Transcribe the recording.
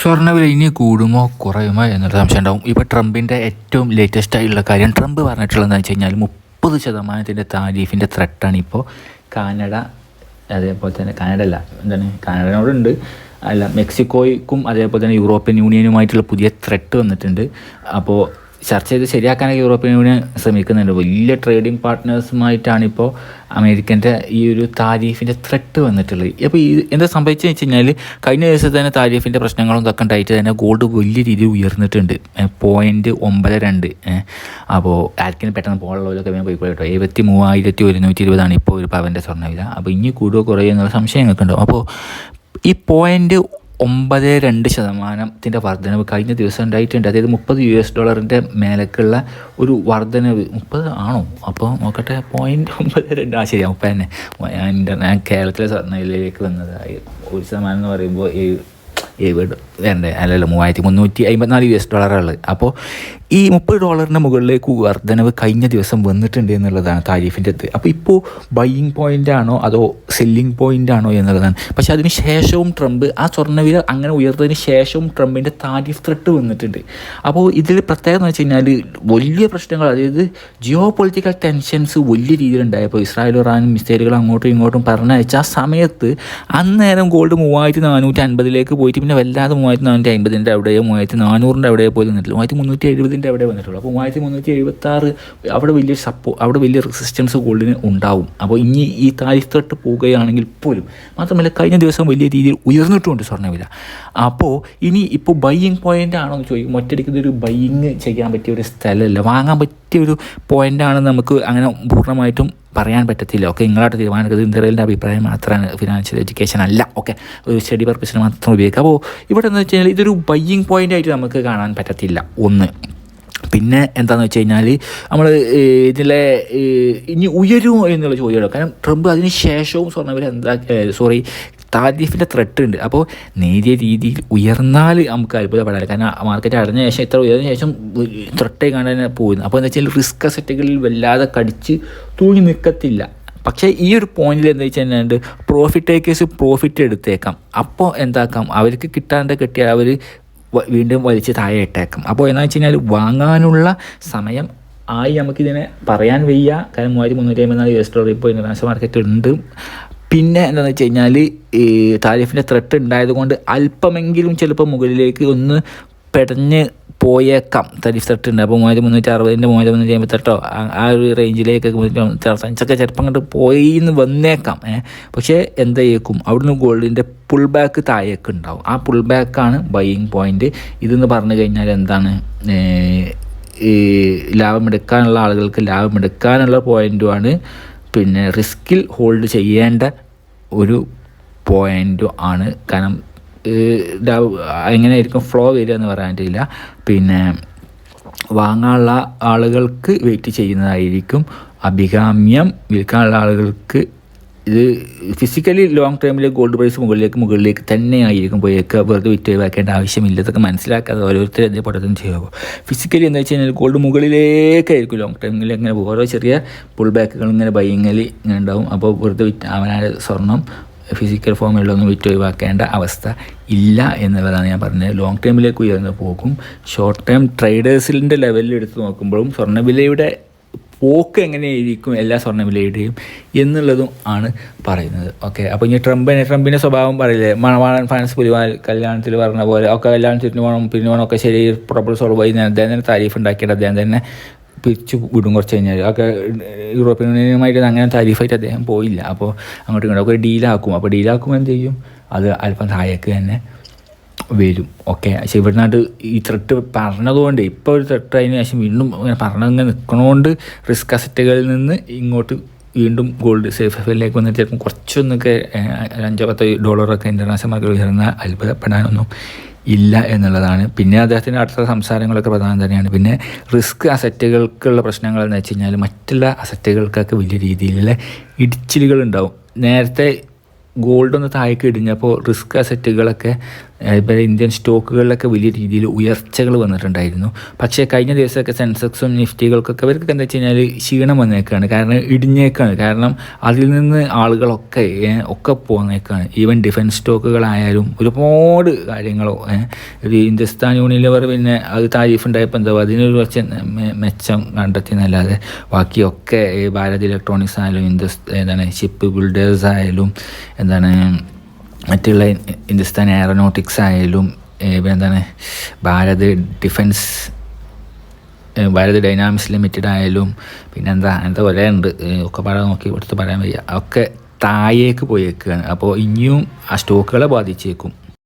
സ്വർണവില ഇനി കൂടുമോ കുറയുമോ എന്നൊരു സംശയം ഉണ്ടാവും. ഇപ്പോൾ ട്രംപിന്റെ ഏറ്റവും ലേറ്റസ്റ്റ് ആയിട്ടുള്ള കാര്യം ട്രംപ് പറഞ്ഞിട്ടുള്ളതെന്ന് വെച്ച് കഴിഞ്ഞാൽ മുപ്പത് ശതമാനത്തിന്റെ താരീഫിന്റെ ത്രെട്ടാണ് ഇപ്പോൾ കാനഡ അതേപോലെ തന്നെ കാനഡ അല്ല എന്താണ് കാനഡനോടുണ്ട്. അല്ല മെക്സിക്കോയ്ക്കും അതേപോലെ തന്നെ യൂറോപ്യൻ യൂണിയനുമായിട്ടുള്ള പുതിയ ത്രെട്ട് വന്നിട്ടുണ്ട്. അപ്പോൾ ചർച്ച ചെയ്ത് ശരിയാക്കാനൊക്കെ യൂറോപ്യൻ യൂണിയൻ ശ്രമിക്കുന്നുണ്ട്. വലിയ ട്രേഡിംഗ് പാർട്ട്നേഴ്സുമായിട്ടാണ് ഇപ്പോൾ അമേരിക്കന്റെ ഈ ഒരു താരീഫിന്റെ ത്രെട്ട് വന്നിട്ടുള്ളത്. അപ്പോൾ ഈ എന്താ സംഭവിച്ചതെന്ന് വെച്ച് കഴിഞ്ഞാൽ കഴിഞ്ഞ ദിവസത്തെ തന്നെ താരീഫിന്റെ പ്രശ്നങ്ങളും ഇതൊക്കെ ഉണ്ടായിട്ട് തന്നെ ഗോൾഡ് വലിയ രീതിയിൽ ഉയർന്നിട്ടുണ്ട്. പോയിന്റ് ഒമ്പത് രണ്ട്. അപ്പോൾ ആർക്കിനും പെട്ടെന്ന് പോകാനുള്ളവരൊക്കെ വേണം പോയി കേട്ടോ. എഴുപത്തി മൂവായിരത്തി ഒരുന്നൂറ്റി ഇരുപതാണ് ഇപ്പോൾ ഒരു പവന്റെ സ്വർണവില. അപ്പോൾ ഇനി കൂടുകയോ കുറയോ എന്നുള്ള സംശയങ്ങളൊക്കെ ഉണ്ടാവും. അപ്പോൾ ഈ പോയിന്റ് ഒമ്പത് രണ്ട് ശതമാനത്തിന്റെ വർധനവ് കഴിഞ്ഞ ദിവസം ഉണ്ടായിട്ടുണ്ട്. അതായത് മുപ്പത് യു എസ് ഡോളറിന്റെ മേലേക്കുള്ള ഒരു വർധനവ്. മുപ്പത് ആണോ? അപ്പോൾ നോക്കട്ടെ പോയിന്റ് ഒമ്പത് രണ്ട്. ആ ശരിയാ. മുപ്പത് തന്നെ. ഞാൻ കേരളത്തിലെ സ്വർണയിലേക്ക് വന്നതായി. ഒരു ശതമാനം എന്ന് പറയുമ്പോൾ ഈ എഴുപത് വേണ്ടേ അല്ലല്ലോ മൂവായിരത്തി മുന്നൂറ്റി അമ്പത്തിനാല് യു എസ് ഡോളറാണ് അപ്പോൾ ഈ മുപ്പത് ഡോളറിന്റെ മുകളിലേക്ക് വർധനവ് കഴിഞ്ഞ ദിവസം വന്നിട്ടുണ്ട് എന്നുള്ളതാണ് താരിഫിന്റെ അത് അപ്പോൾ ഇപ്പോൾ ബൈയിങ് പോയിന്റ് ആണോ അതോ സെല്ലിംഗ് പോയിന്റ് ആണോ എന്നുള്ളതാണ്. പക്ഷേ അതിന് ശേഷവും ട്രംപ് ആ സ്വർണവില അങ്ങനെ ഉയർന്നതിന് ശേഷവും ട്രംപിന്റെ താരിഫ് ത്രെട്ട് വന്നിട്ടുണ്ട്. അപ്പോൾ ഇതിൽ പ്രത്യേകത എന്ന് വെച്ച് കഴിഞ്ഞാൽ വലിയ പ്രശ്നങ്ങൾ അതായത് ജിയോ പൊളിറ്റിക്കൽ ടെൻഷൻസ് വലിയ രീതിയിൽ രീതിയിലുണ്ടായപ്പോൾ ഇസ്രായേൽ ഇറാനും മിസൈലുകൾ അങ്ങോട്ടും ഇങ്ങോട്ടും പറഞ്ഞയച്ച ആ സമയത്ത് അന്നേരം ഗോൾഡ് മൂവായിരത്തി നാനൂറ്റി അൻപതിലേക്ക് പോയിട്ട് പിന്നെ വല്ലാതെ മൂവായിരത്തി നാനൂറ്റി അമ്പതിന്റെ അവിടെയോ മൂവായിരത്തി നാനൂറിന്റെ അവിടെയോ പോലും നിന്നിട്ടില്ല. മൂവായിരത്തി മുന്നൂറ്റി എഴുപതിന്റെ അവിടെ വന്നിട്ടുള്ളൂ. അപ്പോൾ മൂവായിരത്തി മുന്നൂറ്റി എഴുപത്തി ആറ് അവിടെ വലിയ സപ്പോ അവിടെ വലിയ റെസിസ്റ്റൻസ് ഗോൾഡിന് ഉണ്ടാവും. അപ്പോൾ ഇനി ഈ താരിഫ് തൊട്ട് പോവുകയാണെങ്കിൽ പോലും മാത്രമല്ല കഴിഞ്ഞ ദിവസം വലിയ രീതിയിൽ ഉയർന്നിട്ടുമുണ്ട് സ്വർണവില അപ്പോൾ ഇനി ഇപ്പോൾ ബൈയിങ് പോയിന്റ് ആണോ എന്ന് ചോദിക്കും. ഒറ്റയടിക്ക് ഇതൊരു ബൈയിങ് ചെയ്യാൻ പറ്റിയ ഒരു സ്ഥലമല്ല. വാങ്ങാൻ പറ്റിയ ഒരു പോയിന്റാണ് നമുക്ക് അങ്ങനെ പൂർണമായിട്ടും പറയാൻ പറ്റത്തില്ല. ഓക്കെ നിങ്ങളായിട്ട് തീരുമാനിക്കുന്നത് ഇന്ത്യയിലെ അഭിപ്രായം മാത്രമാണ്. ഫിനാൻഷ്യൽ എഡ്യൂക്കേഷൻ അല്ല. ഓക്കെ ഒരു സ്റ്റഡി പർപ്പസിന് മാത്രം ഉപയോഗിക്കുക. അപ്പോൾ ഇവിടെ എന്ന് വെച്ച് കഴിഞ്ഞാൽ ഇതൊരു ബയ്യിങ് പോയിന്റ് ആയിട്ട് നമുക്ക് കാണാൻ പറ്റത്തില്ല. ഒന്ന്. പിന്നെ എന്താണെന്ന് വെച്ച് കഴിഞ്ഞാൽ നമ്മൾ ഇതിലെ ഇനി ഉയരും എന്നുള്ള ചോദ്യമാണ് കാരണം ട്രംപ് അതിന് ശേഷവും സ്വർണവില എന്താ സോറി താരിഫിന്റെ ത്രെട്ട് ഉണ്ട്. അപ്പോൾ നേരിയ രീതിയിൽ ഉയർന്നാൽ നമുക്ക് അത്ഭുതപ്പെടാൻ കാരണം മാർക്കറ്റ് അടഞ്ഞ ശേഷം ഇത്ര ഉയർന്ന ശേഷം ത്രെട്ടേ കാണാൻ പോകുന്നു അപ്പോൾ എന്താ വെച്ചാൽ റിസ്ക് അസറ്റുകളിൽ വല്ലാതെ കടിച്ച് തൂങ്ങി നിൽക്കത്തില്ല പക്ഷേ ഈ ഒരു പോയിന്റിൽ എന്താ വെച്ച് കഴിഞ്ഞാൽ പ്രോഫിറ്റ് ടേക്കേഴ്സ് പ്രോഫിറ്റ് എടുത്തേക്കാം. അപ്പോൾ എന്താക്കാം? അവർക്ക് കിട്ടാണ്ട് കിട്ടിയാൽ അവർ വീണ്ടും വലിച്ച് താഴെ ഇട്ടേക്കാം. അപ്പോൾ എന്താ വെച്ച് കഴിഞ്ഞാൽ വാങ്ങാനുള്ള സമയം ആയി നമുക്കിതിനെ പറയാൻ വയ്യ. കാരണം മൂവായിരത്തി മുന്നൂറ്റി അമ്പത്തിനാല് യു എസ് ഡോളർ ഇപ്പോൾ ഇന്റർനാഷണൽ മാർക്കറ്റ് ഉണ്ട്. പിന്നെ എന്താണെന്ന് വെച്ച് കഴിഞ്ഞാൽ താരിഫിന്റെ ത്രെട്ട് ഉണ്ടായതുകൊണ്ട് അല്പമെങ്കിലും ചിലപ്പോൾ മുകളിലേക്ക് ഒന്ന് പെടഞ്ഞ് പോയേക്കാം. താരിഫ് ത്രെട്ട് ഉണ്ട്. അപ്പോൾ മൂവായിരത്തി മുന്നൂറ്റി അറുപതിന്റെ മൂവായിരത്തി മുന്നൂറ്റി അമ്പത്തെട്ടോ ആ ഒരു റേഞ്ചിലേക്ക് അഞ്ചൊക്കെ ചെറുപ്പം അങ്ങോട്ട് പോയി എന്ന് വന്നേക്കാം പക്ഷേ എന്തായേക്കും അവിടുന്ന് ഗോൾഡിന്റെ പുൾ ബാക്ക് താഴേക്ക് ഉണ്ടാവും. ആ പുൾ ബാക്കാണ് ബൈയിങ് പോയിന്റ് ഇതെന്ന് പറഞ്ഞു കഴിഞ്ഞാൽ എന്താണ്? ഈ ലാഭമെടുക്കാനുള്ള ആളുകൾക്ക് ലാഭമെടുക്കാനുള്ള പോയിന്റുമാണ് പിന്നെ റിസ്കിൽ ഹോൾഡ് ചെയ്യേണ്ട ഒരു പോയിന്റും ആണ്. കാരണം എങ്ങനെയായിരിക്കും ഫ്ലോ വരിക എന്ന് പറയാൻ പറ്റില്ല. പിന്നെ വാങ്ങാനുള്ള ആളുകൾക്ക് വെയിറ്റ് ചെയ്യുന്നതായിരിക്കും. അഭികാമ്യം വിൽക്കാനുള്ള ആളുകൾക്ക് ഇത് ഫിസിക്കലി ലോങ് ടൈമിൽ ഗോൾഡ് പ്രൈസ് മുകളിലേക്ക് മുകളിലേക്ക് തന്നെ ആയിരിക്കും പോയേക്കുക വെറുതെ വിറ്റ് ഒഴിവാക്കേണ്ട ആവശ്യമില്ല. ഇതൊക്കെ മനസ്സിലാക്കാതെ ഓരോരുത്തർ എന്തേ പഠനം ചെയ്യുമ്പോൾ ഫിസിക്കലി എന്താ വെച്ച് കഴിഞ്ഞാൽ ഗോൾഡ് മുകളിലേക്കായിരിക്കും ലോങ് ടൈമിൽ ഇങ്ങനെ ഓരോ ചെറിയ പുൾ ബാക്കുകൾ ഇങ്ങനെ ബൈയിങ്ങിൽ ഇങ്ങനെ ഉണ്ടാവും. അപ്പോൾ വെറുതെ വിറ്റ് അവനായ സ്വർണം ഫിസിക്കൽ ഫോമിലൊന്നും വിറ്റ് ഒഴിവാക്കേണ്ട അവസ്ഥ ഇല്ല എന്നുള്ളതാണ് ഞാൻ പറഞ്ഞത്. ലോങ് ടൈമിലേക്ക് ഉയർന്നു പോകും. ഷോർട്ട് ടേം ട്രേഡേഴ്സിന്റെ ലെവലിൽ എടുത്ത് നോക്കുമ്പോഴും സ്വർണവിലയുടെ പോക്ക് എങ്ങനെയായിരിക്കും എല്ലാ സ്വർണ വിലയുടെയും എന്നുള്ളതും ആണ് പറയുന്നത്. ഓക്കെ അപ്പോൾ ഇനി ട്രംപിനെ ട്രംപിന്റെ സ്വഭാവം പറയില്ലേ? മണവാളൻ ഫാൻസ് പുലിവാൽ കല്യാണത്തിൽ പറഞ്ഞ പോലെ ഒക്കെ കല്യാണത്തിന് പോകണം പിന്നെ പോകണം ഒക്കെ ശരി പ്രോപ്പർ സോൾവ് ചെയ്യുന്ന അദ്ദേഹം തന്നെ താരീഫ് ഉണ്ടാക്കിയിട്ട് അദ്ദേഹം തന്നെ പിരിച്ചു വിടും കുറച്ച് കഴിഞ്ഞാൽ. ഒക്കെ യൂറോപ്യൻ യൂണിയനുമായിട്ട് അങ്ങനെ താരീഫായിട്ട് അദ്ദേഹം പോയില്ല. അപ്പോൾ അങ്ങോട്ടും ഇങ്ങോട്ടും ഒക്കെ ഡീലാക്കും അപ്പോൾ ഡീലാക്കുമ്പോൾ എന്ത് ചെയ്യും? അത് അല്പം താഴേക്ക് തന്നെ വരും. ഓക്കെ. പക്ഷെ ഇവിടുന്നാട്ട് ഈ ത്രെട്ട് പറഞ്ഞതുകൊണ്ട് ഇപ്പോൾ ഒരു ത്രെട്ട് അതിന് ശേഷം വീണ്ടും ഇങ്ങനെ പറഞ്ഞങ്ങനെ നിൽക്കണോണ്ട് റിസ്ക് അസറ്റുകളിൽ നിന്ന് ഇങ്ങോട്ട് വീണ്ടും ഗോൾഡ് സേഫ് എഫിലേക്ക് വന്നിട്ട് ചിലപ്പം കുറച്ചൊന്നൊക്കെ അഞ്ചോ പത്തോ ഡോളറൊക്കെ ഇന്റർനാഷണൽ മാർക്കറ്റ് ഉയർന്ന അത്ഭുതപ്പെടാനൊന്നും ഇല്ല എന്നുള്ളതാണ്. പിന്നെ അദ്ദേഹത്തിന്റെ അടുത്ത സംസാരങ്ങളൊക്കെ പ്രധാനം തന്നെയാണ്. പിന്നെ റിസ്ക് അസറ്റുകൾക്കുള്ള പ്രശ്നങ്ങൾ എന്ന് വെച്ച് കഴിഞ്ഞാൽ മറ്റുള്ള അസറ്റുകൾക്കൊക്കെ വലിയ രീതിയിലുള്ള ഇടിച്ചിലുകൾ ഉണ്ടാവും. നേരത്തെ ഗോൾഡ് ഒന്ന് താഴേക്ക് ഇടിഞ്ഞപ്പോൾ റിസ്ക് അസറ്റുകളൊക്കെ ഇപ്പോൾ ഇന്ത്യൻ സ്റ്റോക്കുകളിലൊക്കെ വലിയ രീതിയിൽ ഉയർച്ചകൾ വന്നിട്ടുണ്ടായിരുന്നു. പക്ഷേ കഴിഞ്ഞ ദിവസമൊക്കെ സെൻസെക്സും നിഫ്റ്റികൾക്കൊക്കെ അവർക്കൊക്കെ എന്താ വെച്ച് കഴിഞ്ഞാൽ ക്ഷീണം വന്നേക്കാണ്. കാരണം ഇടിഞ്ഞേക്കാണ്. കാരണം അതിൽ നിന്ന് ആളുകളൊക്കെ ഒക്കെ പോന്നേക്കാണ്. ഈവൻ ഡിഫൻസ് സ്റ്റോക്കുകളായാലും ഒരുപാട് കാര്യങ്ങളോ ഒരു ഹിന്ദുസ്ഥാൻ യൂണിലിവർ പിന്നെ അത് താരിഫ് ഉണ്ടായപ്പോൾ എന്താ അതിനൊരു കുറച്ച് മെച്ചം കണ്ടെത്തി എന്നല്ലാതെ ബാക്കിയൊക്കെ ഭാരത് ഇലക്ട്രോണിക്സ് ആയാലും ഹിന്ദുസ് എന്താണ് ഷിപ്പ് ബിൽഡേഴ്സ് ആയാലും എന്താണ് മറ്റുള്ള ഹിന്ദുസ്ഥാൻ എയറോനോട്ടിക്സ് ആയാലും എന്താണ് Bharat Defence Bharat Dynamics Limited ആയാലും പിന്നെന്താ അങ്ങനത്തെ കുറേ ഉണ്ട് ഒക്കെ പറയാൻ നോക്കി എടുത്ത് പറയാൻ വയ്യ. ഒക്കെ താഴേക്ക് പോയേക്കുകയാണ് അപ്പോൾ ഇനിയും ആ സ്റ്റോക്കുകളെ ബാധിച്ചേക്കും.